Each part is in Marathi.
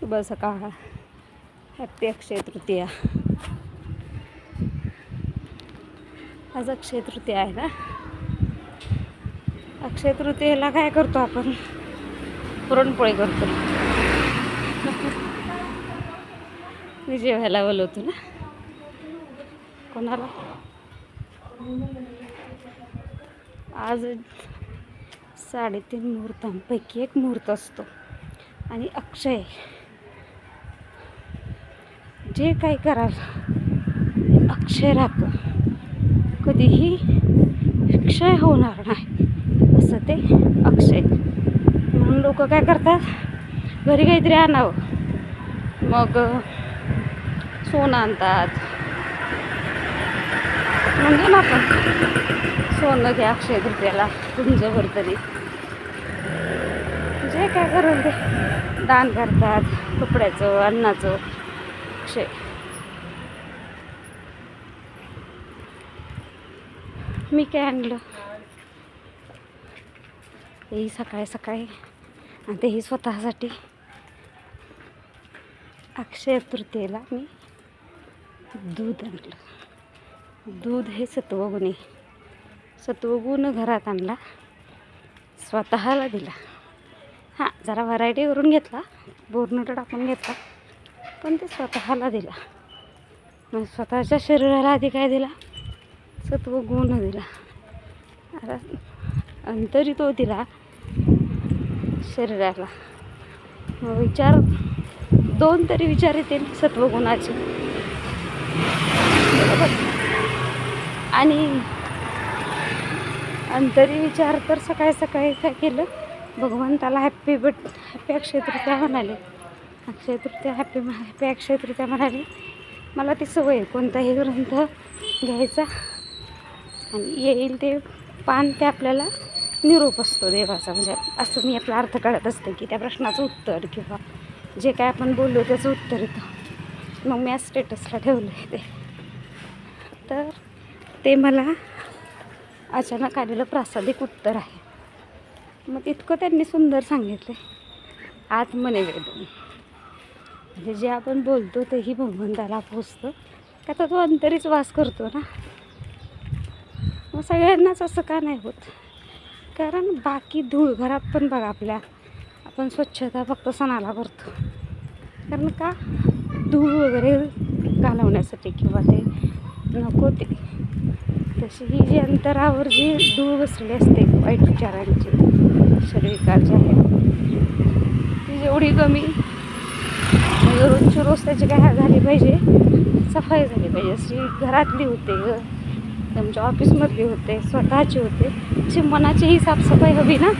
शुभ सकाळ हॅप्पी अक्षय तृतीया. आज अक्षय तृतीया आहे ना? अक्षय तृतीयेला काय करतो आपण? पुरणपोळी करतो. मी जेवायला बोलवतो ना? कोणाला? आज साडेतीन मुहूर्तांपैकी एक मुहूर्त असतो. आणि अक्षय जे काही कराल अक्षय राहतं कधीही क्षय होणार नाही असं ते अक्षय. म्हणून लोक काय करतात घरी काहीतरी आणावं. मग सोनं आणतात. म्हणजे ना आपण सोनं घ्या अक्षय तृतीयाला तुमच्यावर तरी. जे काय करेल ते दान करतात कपड्याचं अन्नाचं. अक्षय. मी काय आणलं? तेही सकाळी सकाळी. आणि तेही स्वतःसाठी. अक्षय तृतीयेला मी दूध आणलं. दूध हे सत्वगुण. आहे सत्वगुण घरात आणला. स्वतःला दिला. हां जरा व्हरायटी करून घेतला. बोर्नटं टाकून घेतला. पण ते स्वतःला दिला. मग स्वतःच्या शरीराला आधी काय दिला? सत्व गुण दिला. आता अंतरी तो दिला शरीराला. मग विचार दोन तरी विचार येतील सत्वगुणाचे बरोबर? आणि अंतरी विचार तर सकाळी सकाळी काय केलं? भगवंताला happy but happy Akshaya Tritiya म्हणाले. अक्षय तृतीया हॅपी हॅपी अक्षय तृतीया म्हणाले. मला ती सवय आहे कोणताही ग्रंथ घ्यायचा. आणि येईल ते पान ते आपल्याला निरोप असतो देवाचा. म्हणजे असं मी आपला अर्थ काढत असते की त्या प्रश्नाचं उत्तर किंवा जे काय आपण बोललो त्याचं उत्तर येतं. मग मी आज स्टेटसला ठेवलं आहे ते. तर ते मला अचानक आलेलं प्रासादिक उत्तर आहे. मग इतकं त्यांनी सुंदर सांगितलं आत्मनिवेदन. म्हणजे जे आपण बोलतो तेही भगवंताला पोचतं. का तर तो अंतरीच वास करतो ना. मग सगळ्यांनाच असं का नाही होत? कारण बाकी धूळ घरात पण बघा आपल्या आपण स्वच्छता फक्त सणाला करतो. कारण का? धूळ वगैरे घालवण्यासाठी किंवा ते नको ते. तशी ही जी अंतरावर जी धूळ बसलेली असते वाईट विचारांची शरीर विकार जे आहे ती जेवढी कमी म्हणजे रोजची रोज त्याची काय झाली पाहिजे? सफाई झाली पाहिजे. अशी घरातली होते तुमच्या ऑफिसमधली होते स्वतःची होते. अशी मनाचीही साफसफाई हवी ना?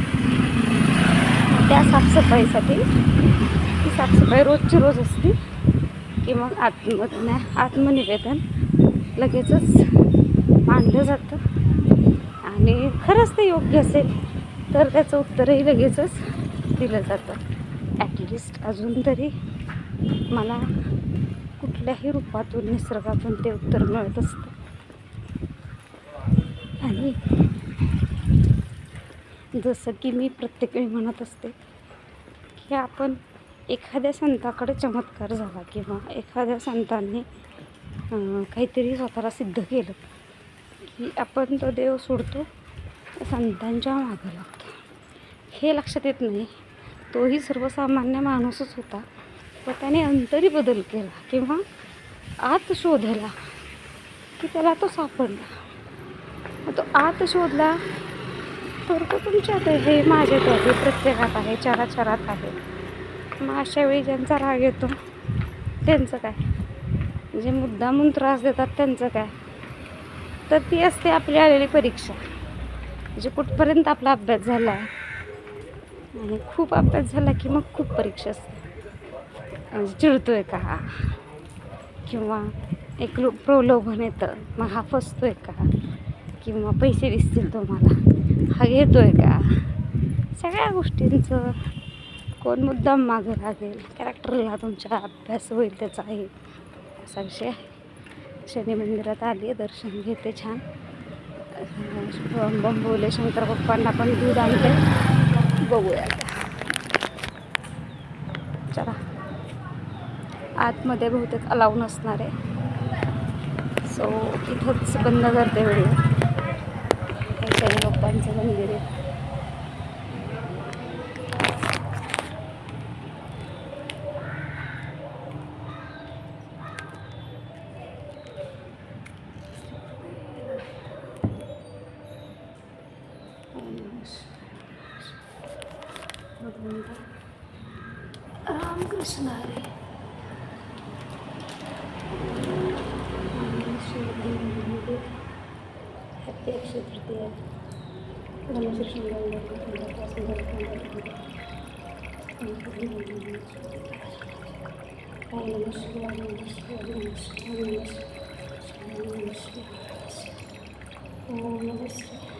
त्या साफसफाईसाठी ती साफसफाई रोजची रोज असते. की मग आत्म आत्मनिवेदन लगेचच मांडलं जातं. आणि खरंच ते योग्य असेल तर त्याचं उत्तरही लगेचच दिलं जातं. ॲटलिस्ट अजून तरी मला कुठल्याही रूपातून निसर्गातून ते उत्तर मिळत असतं. आणि जसं की मी प्रत्येक वेळी म्हणत असते की आपण एखाद्या संताकडे चमत्कार झाला किंवा एखाद्या संतांनी काहीतरी स्वतःला सिद्ध केलं की आपण तो देव सोडतो संतांच्या मागं लागतो. हे लक्षात येत नाही. तोही सर्वसामान्य माणूसच होता. व त्याने अंतरी बदल केला किंवा आत शोधला की त्याला तो सापडला. मग तो आत शोधला तर तो तुमच्यात आहे हे माझ्यात आहे प्रत्येकात आहे चराचरात आहे. मग अशा वेळी ज्यांचा राग येतो त्यांचं काय? जे मुद्दामून त्रास देतात त्यांचं काय? तर ती असते आपली आलेली परीक्षा. म्हणजे कुठपर्यंत आपला अभ्यास झाला? आहे आणि खूप अभ्यास झाला की मग खूप परीक्षा असते. म्हणजे चिडतो आहे का? किंवा एक लो प्रलोभन येतं. मग हा फसतो आहे का? किंवा पैसे दिसतील तुम्हाला. हा घेतो आहे का? सगळ्या गोष्टींचं कोण मुद्दाम मागं लागेल? कॅरेक्टरला तुमच्या अभ्यास होईल त्याचा आहे. असा विषय आहे शनी मंदिरात आली आहे दर्शन घेते छान. बंबोले शंकर पप्पांना पण दूध आणते. बघूया आता चला आतमध्ये बहुतेक अलाव नसणार आहे. सो इथंच बंद करते व्हिडिओ. काही बाप्पांचं मंदिर आहे रामकृष्ण हरे. हॅपी अक्षय तृतीया ओम नमस्ते